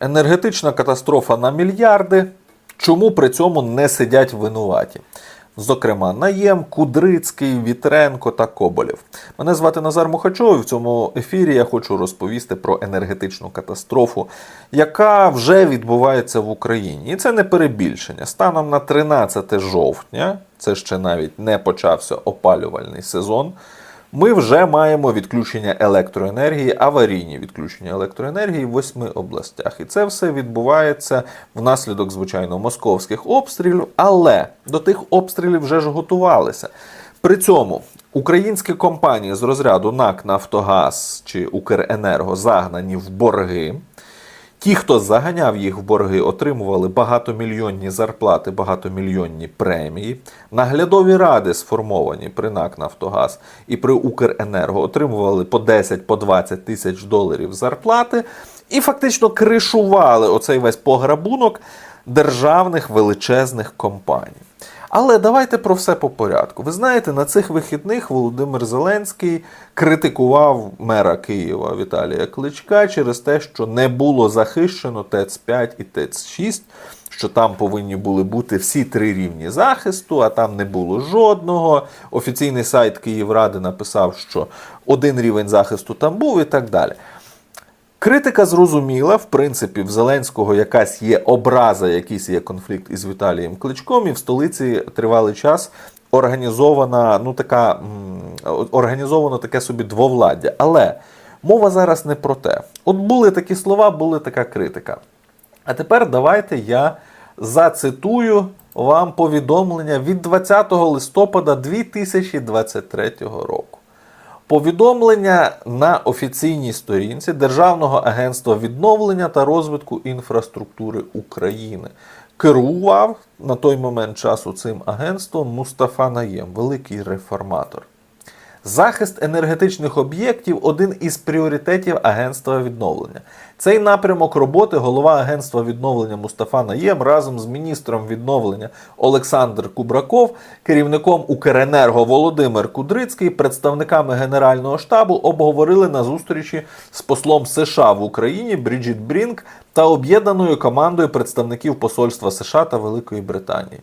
Енергетична катастрофа на мільярди. Чому при цьому не сидять винуваті? Зокрема, Наєм, Кудрицький, Вітренко та Коболєв. Мене звати Назар Мухачов, і в цьому ефірі я хочу розповісти про енергетичну катастрофу, яка вже відбувається в Україні. І це не перебільшення. Станом на 13 жовтня, це ще навіть не почався опалювальний сезон. Ми вже маємо відключення електроенергії, аварійні відключення електроенергії в восьми областях. І це все відбувається внаслідок, звичайно, московських обстрілів, але до тих обстрілів вже ж готувалися. При цьому українські компанії з розряду НАК Нафтогаз чи Укренерго загнані в борги. Ті, хто заганяв їх в борги, отримували багатомільйонні зарплати, багатомільйонні премії. Наглядові ради сформовані при НАК Нафтогаз і при Укренерго отримували по 10 по 20 тисяч доларів зарплати і фактично кришували оцей весь пограбунок державних величезних компаній. Але давайте про все по порядку. Ви знаєте, на цих вихідних Володимир Зеленський критикував мера Києва Віталія Кличка через те, що не було захищено ТЕЦ-5 і ТЕЦ-6, що там повинні були бути всі три рівні захисту, а там не було жодного. Офіційний сайт Київради написав, що один рівень захисту там був і так далі. Критика зрозуміла, в принципі, в Зеленського якась є образа, якийсь є конфлікт із Віталієм Кличком, і в столиці тривалий час організована, ну така організовано таке собі двовладдя. Але мова зараз не про те. От були такі слова, була така критика. А тепер давайте я зацитую вам повідомлення від 20 листопада 2023 року. Повідомлення на офіційній сторінці Державного агентства відновлення та розвитку інфраструктури України. Керував на той момент часу цим агентством Мустафа Наєм, великий реформатор. Захист енергетичних об'єктів один із пріоритетів агентства відновлення. Цей напрямок роботи голова агентства відновлення Мустафа Наєм разом з міністром відновлення Олександр Кубраков, керівником Укренерго Володимир Кудрицький, представниками Генерального штабу обговорили на зустрічі з послом США в Україні Бріджіт Брінк та об'єднаною командою представників Посольства США та Великої Британії.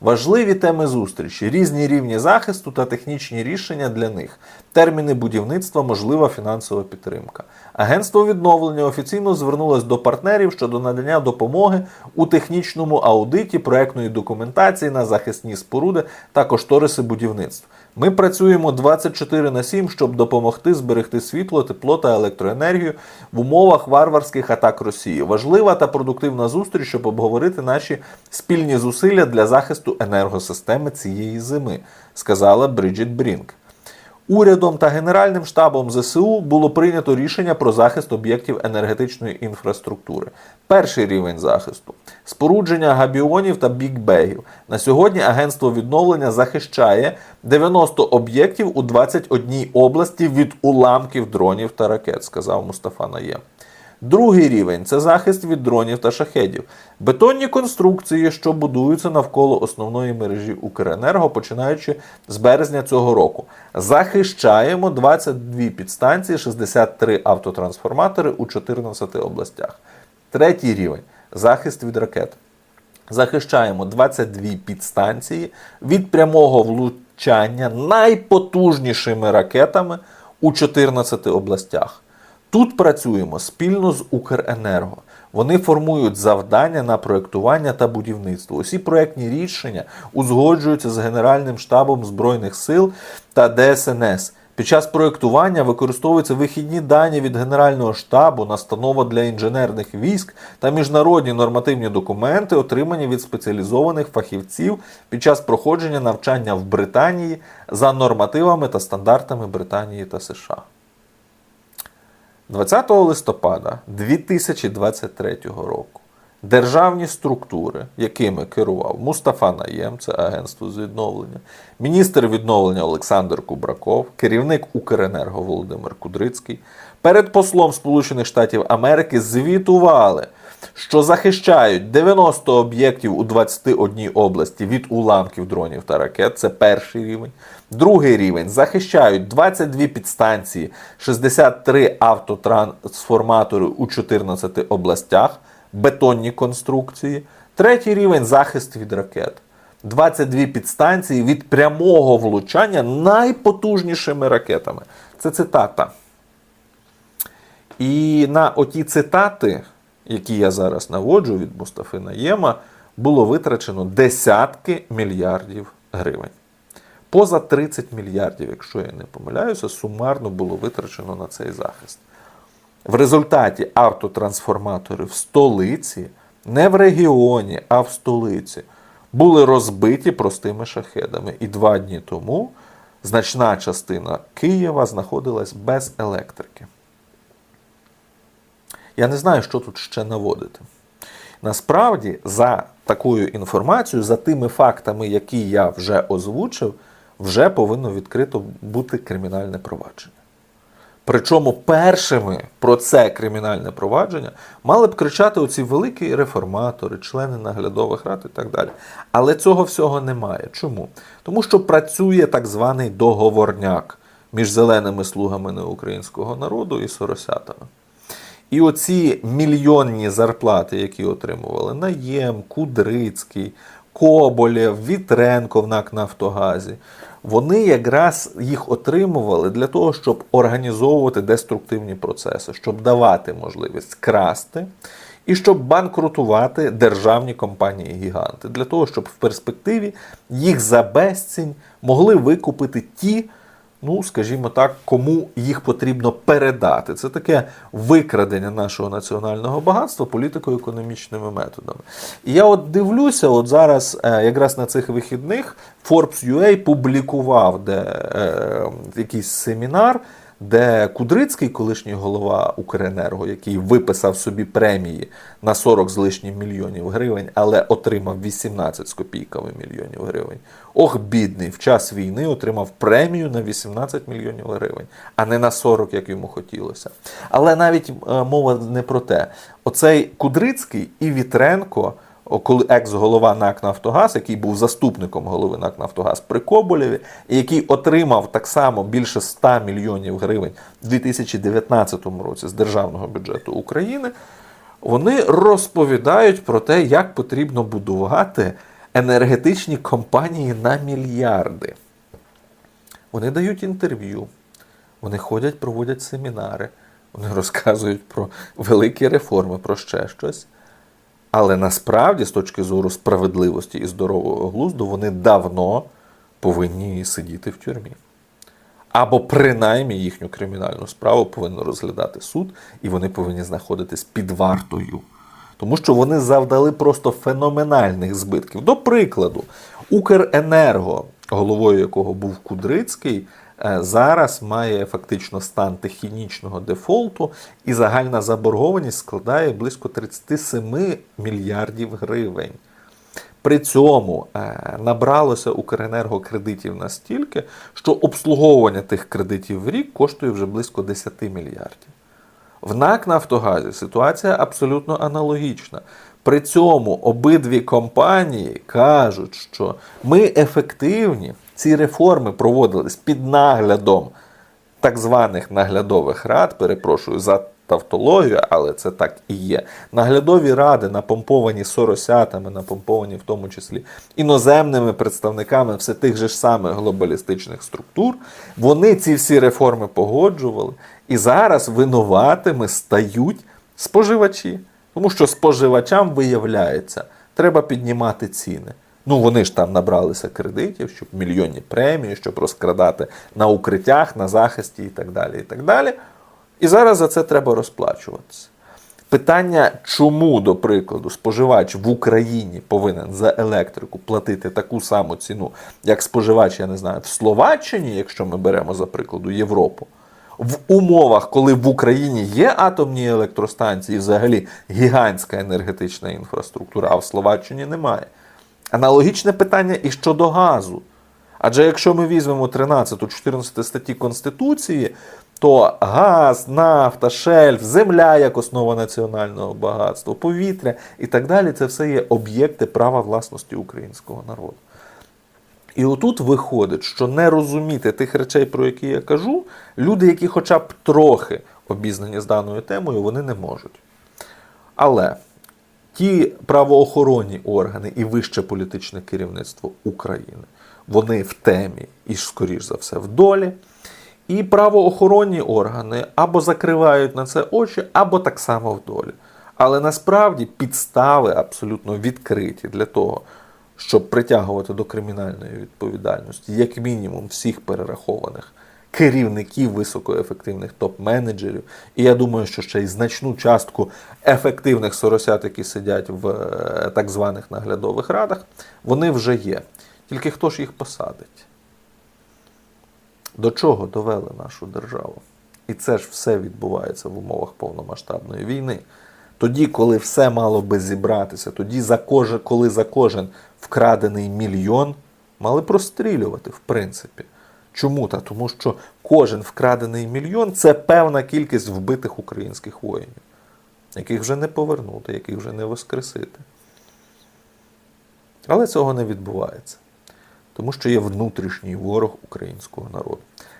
Важливі теми зустрічі, різні рівні захисту та технічні рішення для них, терміни будівництва, можлива фінансова підтримка. Агентство відновлення офіційно звернулось до партнерів щодо надання допомоги у технічному аудиті проектної документації на захисні споруди та кошториси будівництва. Ми працюємо 24 на 7, щоб допомогти зберегти світло, тепло та електроенергію в умовах варварських атак Росії. Важлива та продуктивна зустріч, щоб обговорити наші спільні зусилля для захисту енергосистеми цієї зими, сказала Бриджіт Брінк. Урядом та Генеральним штабом ЗСУ було прийнято рішення про захист об'єктів енергетичної інфраструктури. Перший рівень захисту спорудження габіонів та бікбегів. На сьогодні агентство відновлення захищає 90 об'єктів у 21 області від уламків дронів та ракет, сказав Мустафа Наєм. Другий рівень це захист від дронів та шахедів. Бетонні конструкції, що будуються навколо основної мережі Укренерго, починаючи з березня цього року. Захищаємо 22 підстанції, 63 автотрансформатори у 14 областях. Третій рівень захист від ракет. Захищаємо 22 підстанції від прямого влучання найпотужнішими ракетами у 14 областях. Тут працюємо спільно з Укренерго. Вони формують завдання на проєктування та будівництво. Усі проєктні рішення узгоджуються з Генеральним штабом Збройних сил та ДСНС. Під час проєктування використовуються вихідні дані від Генерального штабу, настанова для інженерних військ та міжнародні нормативні документи, отримані від спеціалізованих фахівців під час проходження навчання в Британії за нормативами та стандартами Британії та США. 20 листопада 2023 року державні структури, якими керував Мустафа Наєм, це агентство з відновлення, міністр відновлення Олександр Кубраков, керівник Укренерго Володимир Кудрицький, перед послом Сполучених Штатів Америки звітували, що захищають 90 об'єктів у 21 області від уламків дронів та ракет. Це перший рівень. Другий рівень захищають 22 підстанції, 63 автотрансформатори у 14 областях. бетонні конструкції. Третій рівень захист від ракет. 22 підстанції від прямого влучання найпотужнішими ракетами. Це цитата. І на оті цитати, які я зараз наводжу від Мустафи Наєма, було витрачено десятки мільярдів гривень. Поза 30 мільярдів, якщо я не помиляюся, сумарно було витрачено на цей захист. В результаті автотрансформатори в столиці, не в регіоні, а в столиці, були розбиті простими шахедами. І два дні тому значна частина Києва знаходилась без електрики. Я не знаю, що тут ще наводити. Насправді, за такою інформацією, за тими фактами, які я вже озвучив, вже повинно відкрито бути кримінальне провадження. Причому першими про це кримінальне провадження мали б кричати оці великі реформатори, члени наглядових рад і так далі. Але цього всього немає. Чому? Тому що працює так званий договорняк між зеленими слугами неукраїнського народу і соросятами. І оці мільйонні зарплати, які отримували Наєм, Кудрицький, Коболєв, Вітренко в НАК Нафтогазі, вони якраз їх отримували для того, щоб організовувати деструктивні процеси, щоб давати можливість красти і щоб банкрутувати державні компанії-гіганти, для того, щоб в перспективі їх за безцінь могли викупити ті ну, скажімо так, кому їх потрібно передати. Це таке викрадення нашого національного багатства політико-економічними методами. І я от дивлюся, от зараз е, якраз на цих вихідних Forbes.ua публікував де, е, якийсь семінар. Де Кудрицький, колишній голова Укренерго, який виписав собі премії на 40 з лишнім мільйонів гривень, але отримав 18 з копійками мільйонів гривень. Ох, бідний, в час війни отримав премію на 18 мільйонів гривень, а не на 40, як йому хотілося. Але навіть е, мова не про те. Оцей Кудрицький і Вітренко коли екс-голова НАК Нафтогаз, який був заступником голови НАК Нафтогаз при Коболєві, і який отримав так само більше 100 мільйонів гривень в 2019 році з державного бюджету України, вони розповідають про те, як потрібно будувати енергетичні компанії на мільярди. Вони дають інтерв'ю, вони ходять, проводять семінари, вони розказують про великі реформи, про ще щось. Але насправді, з точки зору справедливості і здорового глузду, вони давно повинні сидіти в тюрмі. Або принаймні їхню кримінальну справу повинен розглядати суд, і вони повинні знаходитись під вартою. Тому що вони завдали просто феноменальних збитків. До прикладу, Укренерго, головою якого був Кудрицький, зараз має фактично стан технічного дефолту, і загальна заборгованість складає близько 37 мільярдів гривень. При цьому е, набралося Укренерго кредитів настільки, що обслуговування тих кредитів в рік коштує вже близько 10 мільярдів. В НАК Нафтогазі ситуація абсолютно аналогічна. При цьому обидві компанії кажуть, що ми ефективні, ці реформи проводились під наглядом так званих наглядових рад, перепрошую за тавтологію, але це так і є. Наглядові ради напомповані соросятами, напомповані в тому числі іноземними представниками все тих же ж самих глобалістичних структур, вони ці всі реформи погоджували. І зараз винуватими стають споживачі. Тому що споживачам виявляється, треба піднімати ціни. Ну, вони ж там набралися кредитів, щоб мільйонні премії, щоб розкрадати на укриттях, на захисті і так далі. І так далі. І зараз за це треба розплачуватися. Питання, чому, до прикладу, споживач в Україні повинен за електрику платити таку саму ціну, як споживач, я не знаю, в Словаччині, якщо ми беремо за прикладу Європу, в умовах, коли в Україні є атомні електростанції, взагалі гігантська енергетична інфраструктура, а в Словаччині немає. Аналогічне питання і щодо газу. Адже якщо ми візьмемо 13-14 статті Конституції, то газ, нафта, шельф, земля як основа національного багатства, повітря і так далі це все є об'єкти права власності українського народу. І отут виходить, що не розуміти тих речей, про які я кажу, люди, які хоча б трохи обізнані з даною темою, вони не можуть. Але ті правоохоронні органи і вище політичне керівництво України, вони в темі і, скоріш за все, в долі. І правоохоронні органи або закривають на це очі, або так само в долі. Але насправді підстави абсолютно відкриті для того, щоб притягувати до кримінальної відповідальності, як мінімум, всіх перерахованих керівників високоефективних топ-менеджерів. І я думаю, що ще й значну частку ефективних соросят, які сидять в е, так званих наглядових радах, вони вже є. Тільки хто ж їх посадить? До чого довели нашу державу? І це ж все відбувається в умовах повномасштабної війни. Тоді, коли все мало би зібратися, тоді, за кожен, коли за кожен вкрадений мільйон, мали прострілювати, в принципі. Чому? Та тому що кожен вкрадений мільйон це певна кількість вбитих українських воїнів, яких вже не повернути, яких вже не воскресити. Але цього не відбувається. Тому що є внутрішній ворог українського народу.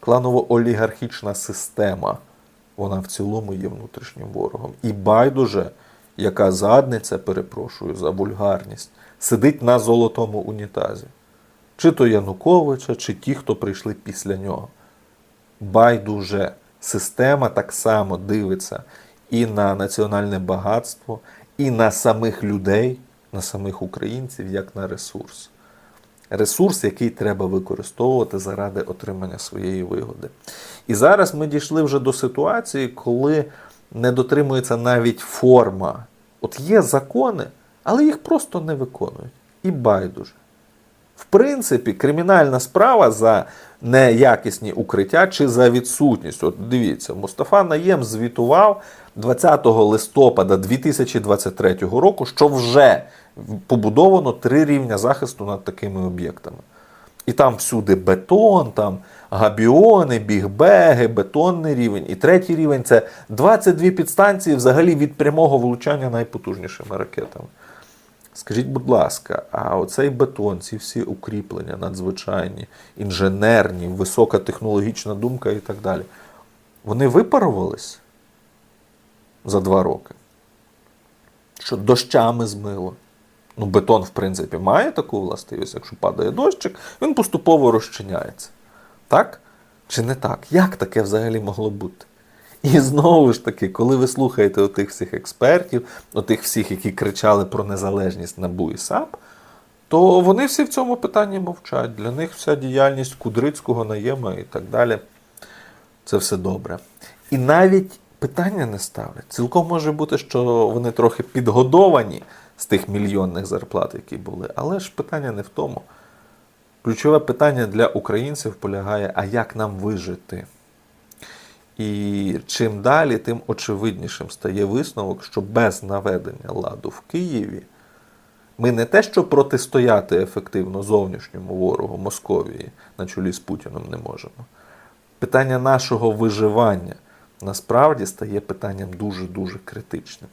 Кланово-олігархічна система, вона в цілому є внутрішнім ворогом. І байдуже, яка задниця, перепрошую за вульгарність, сидить на золотому унітазі. Чи то Януковича, чи ті, хто прийшли після нього. Байдуже система так само дивиться і на національне багатство, і на самих людей, на самих українців, як на ресурс ресурс, який треба використовувати заради отримання своєї вигоди. І зараз ми дійшли вже до ситуації, коли не дотримується навіть форма. От є закони, але їх просто не виконують. І байдуже. Принципі, кримінальна справа за неякісні укриття чи за відсутність. От дивіться, Мустафа Наєм звітував 20 листопада 2023 року, що вже побудовано три рівня захисту над такими об'єктами. І там всюди бетон, там габіони, бігбеги, бетонний рівень. І третій рівень це 22 підстанції взагалі від прямого влучання найпотужнішими ракетами. Скажіть, будь ласка, а оцей бетон, ці всі укріплення надзвичайні, інженерні, висока технологічна думка і так далі, вони випарувались за два роки? Що дощами змило? Ну, бетон, в принципі, має таку властивість, якщо падає дощик, він поступово розчиняється. Так? Чи не так? Як таке взагалі могло бути? І знову ж таки, коли ви слухаєте отих всіх експертів, отих всіх, які кричали про незалежність НАБУ і САП, то вони всі в цьому питанні мовчать. Для них вся діяльність Кудрицького, Наєма і так далі. Це все добре. І навіть питання не ставлять. Цілком може бути, що вони трохи підгодовані з тих мільйонних зарплат, які були. Але ж питання не в тому. Ключове питання для українців полягає, а як нам вижити? І чим далі, тим очевиднішим стає висновок, що без наведення ладу в Києві ми не те, що протистояти ефективно зовнішньому ворогу Московії на чолі з Путіном не можемо. Питання нашого виживання насправді стає питанням дуже-дуже критичним.